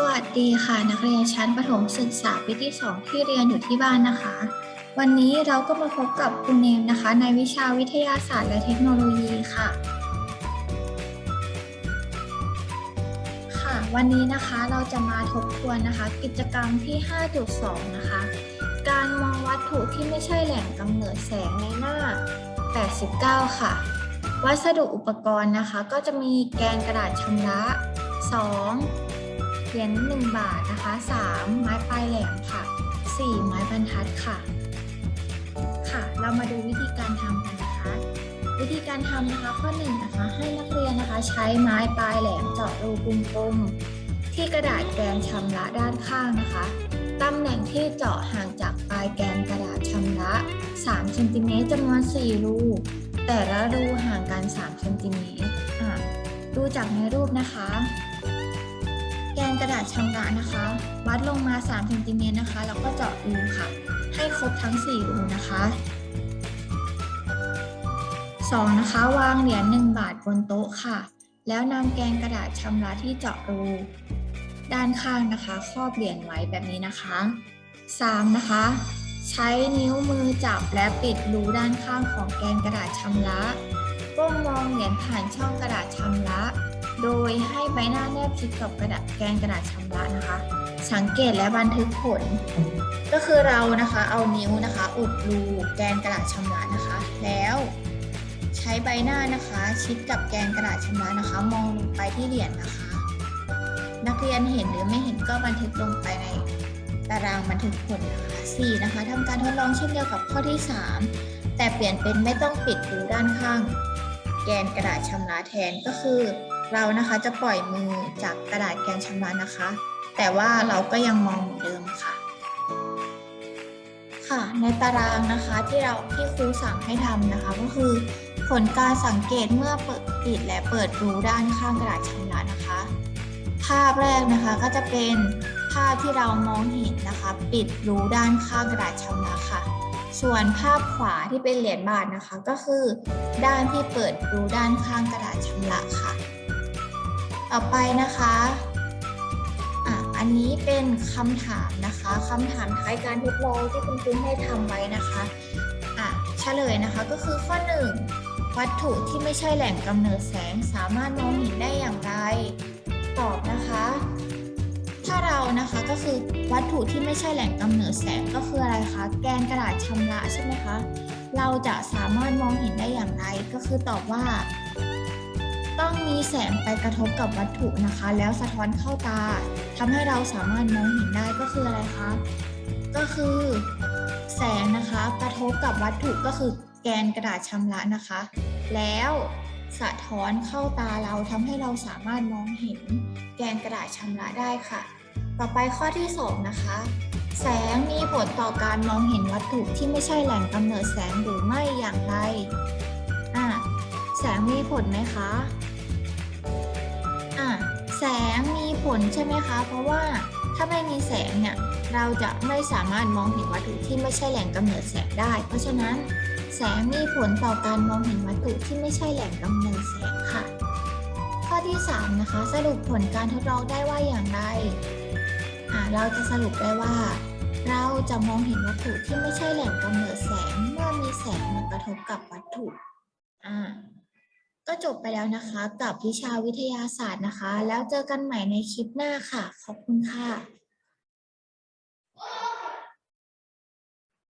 สวัสดีค่ะ นักเรียนชั้นประถมศึกษาปีที่ 2 ที่เรียนอยู่ที่บ้านนะคะ วันนี้เราก็มาพบกับคุณเนมนะคะ ในวิชาวิทยาศาสตร์และเทคโนโลยีค่ะ ค่ะ วันนี้นะคะเราจะมาทบทวนนะคะ กิจกรรมที่ 5.2 นะคะ การมองวัตถุที่ไม่ใช่แหล่งกำเนิดแสงในหน้า 89 ค่ะ วัสดุอุปกรณ์นะคะ ก็จะมีแกนกระดาษชำระ 2 เหรียญ1บาทนะคะ3ไม้ปลายแหลมค่ะ 4 ไม้บรรทัดค่ะ ค่ะ เรามาดูวิธีการทำกันนะคะ วิธีการทำนะคะข้อหนึ่งนะคะให้นักเรียนนะคะใช้ไม้ปลายแหลมเจาะรูกลมๆที่กระดาษแกนชำระด้านข้างนะคะตำแหน่งที่เจาะห่างจากปลายแกนกระดาษชำระ3เซนติเมตรจำนวน4รูแต่ละรูห่างกัน3เซนติเมตรอะดูจากในรูปนะคะ แกนกระดาษชำระนะคะ วัดลงมา3เซนติเมตรนะคะ แล้วก็เจาะรูค่ะ ให้ครบทั้ง4รูนะคะ 2. นะคะวางเหรียญ1บาทบนโต๊ะค่ะ แล้วนำแกนกระดาษชำระที่เจาะรู ด้านข้างนะคะครอบเหรียญไว้แบบนี้นะคะ 3. นะคะ ใช้นิ้วมือจับและปิดรูด้านข้างของแกนกระดาษชำระก้มมองเหรียญผ่านช่องกระดาษชำระ โดยให้ใบหน้าแนบชิดกับกระดาษแกนกระดาษชำระนะคะ สังเกตและบันทึกผล ก็คือเรานะคะเอานิ้วนะคะ อุดรูแกนกระดาษชำระนะคะ แล้วใช้ใบหน้านะคะ ชิดกับแกนกระดาษชำระนะคะ มองลงไปที่เหรียญนะคะ นักเรียนเห็นหรือไม่เห็นก็บันทึกลงไปในตารางบันทึกผลนะคะ 4. นะคะทำการทดลองเช่นเดียวกับข้อที่ 3 แต่เปลี่ยนเป็นไม่ต้องปิดรูด้านข้าง แกนกระดาษชำระแทนก็คือ เรานะคะจะปล่อยมือจากกระดาษแกนชำระนะคะ แต่ว่าเราก็ยังมองเหมือนเดิมค่ะ ค่ะ ในตารางนะคะที่เราที่ครูสั่งให้ทำนะคะ ก็คือ ผลการสังเกตเมื่อเปิดปิดและเปิดรูด้านข้างกระดาษชำระนะคะ ภาพแรกนะคะก็จะเป็นภาพที่เรามองเห็นนะคะ ปิดรูด้านข้างกระดาษชำระค่ะ ส่วนภาพขวาที่เป็นเหรียญบาทนะคะ ก็คือ ด้านที่เปิดรูด้านข้างกระดาษชำระค่ะ ต่อไปนะคะอะอันนี้เป็นคำถามนะคะคำถามท้ายการทดลองที่คุณครูให้ทำไว้นะคะอะเฉลยนะคะก็คือข้อ 1 วัตถุที่ไม่ใช่แหล่งกำเนิดแสงสามารถมองเห็นได้อย่างไร ตอบนะคะ เรานะคะก็คือวัตถุที่ไม่ใช่แหล่งกำเนิดแสงก็คืออะไรคะ แกนกระดาษชำระใช่ไหมคะ เราจะสามารถมองเห็นได้อย่างไรก็คือตอบว่า ต้องมีแสงไปกระทบกับวัตถุนะคะ แล้วสะท้อนเข้าตาทำให้เราสามารถมองเห็นได้ก็คืออะไรคะก็คือ แสงนะคะกระทบกับวัตถุก็คือแกนกระดาษชำระนะคะ แล้วสะท้อนเข้าตาเราทำให้เราสามารถมองเห็นแกนกระดาษชำระได้ค่ะ ต่อไปข้อที่สองนะคะ แสงมีผลต่อการมองเห็นวัตถุที่ไม่ใช่แหล่งกำเนิดแสงหรือไม่อย่างไรอะแสงมีผลไหมคะอะแสงมีผลใช่ไหมคะ เพราะว่าถ้าไม่มีแสงเนี่ยเราจะไม่สามารถมองเห็นวัตถุที่ไม่ใช่แหล่งกำเนิดแสงได้ เพราะฉะนั้นแสงมีผลต่อการมองเห็นวัตถุที่ไม่ใช่แหล่งกำเนิดแสงค่ะ ข้อที่ 3 นะคะ สรุปผลการทดลองได้ว่าอย่างไร เราจะสรุปได้ว่า เราจะมองเห็นวัตถุที่ไม่ใช่แหล่งกำเนิดแสงเมื่อมีแสงมากระทบกับวัตถุอ่าก็จบไปแล้วนะคะ กับวิชาวิทยาศาสตร์นะคะ แล้วเจอกันใหม่ในคลิปหน้าค่ะ ขอบคุณค่ะ